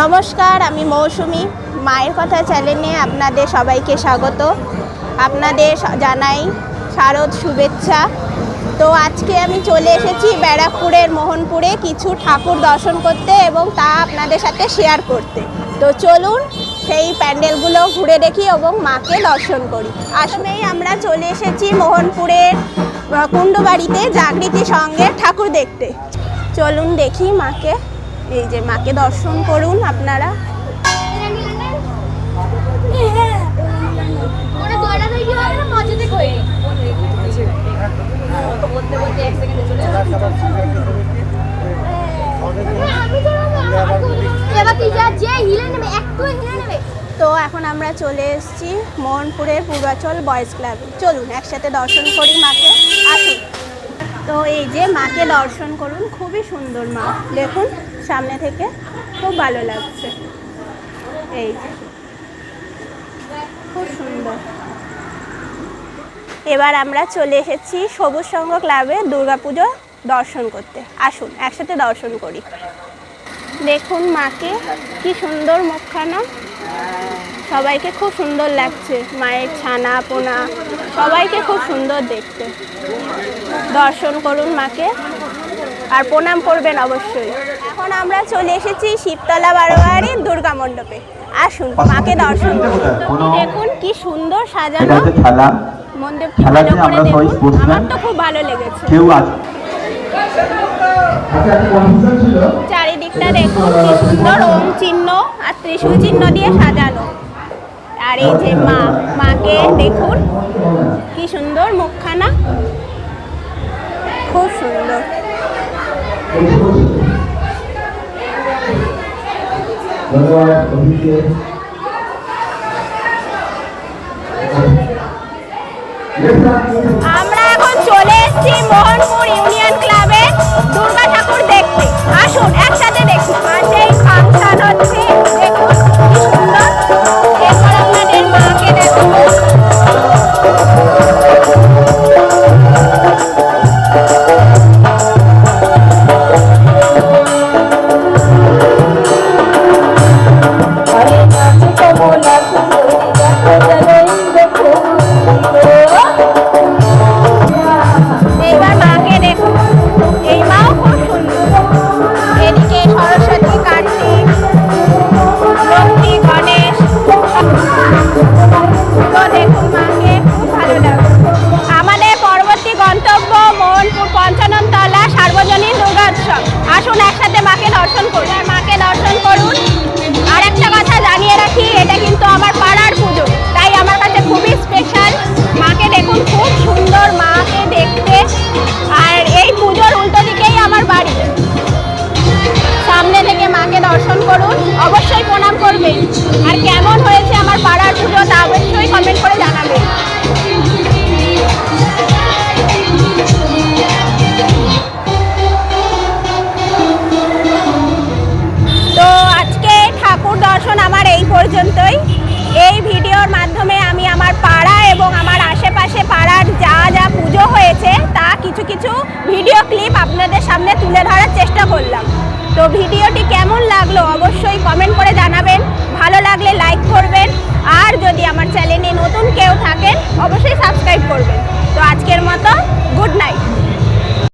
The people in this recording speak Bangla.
নমস্কার, আমি মৌসুমি। মায়ের কথা চ্যানেলে আপনাদের সবাইকে স্বাগত। আপনাদের জানাই শারদ শুভেচ্ছা। তো আজকে আমি চলে এসেছি ব্যারাকপুরের মোহনপুরে কিছু ঠাকুর দর্শন করতে এবং তা আপনাদের সাথে শেয়ার করতে। তো চলুন সেই প্যান্ডেলগুলো ঘুরে দেখি এবং মাকে দর্শন করি। আসলেই আমরা চলে এসেছি মোহনপুরের কুণ্ডবাড়িতে জাগৃতি সঙ্গে ঠাকুর দেখতে। চলুন দেখি মাকে। এই যে মাকে দর্শন করুন আপনারা। তো এখন আমরা চলে এসেছি মোহনপুরের পূর্বাচল বয়েজ ক্লাবে চলুন, একসাথে দর্শন করি মাকে। আসুন। তো এই যে মাকে দর্শন করুন, খুবই সুন্দর মা। দেখুন। সামনে থেকে। খুব ভালো লাগছে। এই খুব সুন্দর। এবার আমরা চলে এসেছি সবুজ সংঘ ক্লাবে দুর্গাপুজো দর্শন করতে। আসুন, একসাথে দর্শন করি। দেখুন মাকে কি সুন্দর মুখখানা। সবাইকে খুব সুন্দর লাগছে। মায়ের ছানা, পোনা, সবাইকে খুব সুন্দর দেখতে। দর্শন করুন মাকে। আর প্রণাম করবেন অবশ্যই। আমরা চলে এসেছি শিবতলা বারোয়ারির দুর্গা মণ্ডপে। আসুন মাকে দর্শন করুন। দেখুন কি সুন্দর সাজানো মণ্ডপটি ভালো করে দেখুন। আমার তো খুব ভালো লেগেছে। চারিদিকটা দেখুন কি সুন্দর ওম চিহ্ন আর ত্রিশূল চিহ্ন দিয়ে সাজানো। আর এই যে মা মাকে দেখুন কি সুন্দর মুখখানা। খুব সুন্দর। আমরা এখন চলে এসেছি মোহনপুর আসুন একসাথে মাকে দর্শন করুন মাধ্যমে আমি আমার পাড়া এবং আমার আশেপাশে পাড়ার যা যা পুজো হয়েছে, তা কিছু কিছু ভিডিও ক্লিপ আপনাদের সামনে তুলে ধরার চেষ্টা করলাম। তো ভিডিওটি কেমন লাগল অবশ্যই কমেন্ট করে জানাবেন। ভালো লাগলে লাইক করবেন।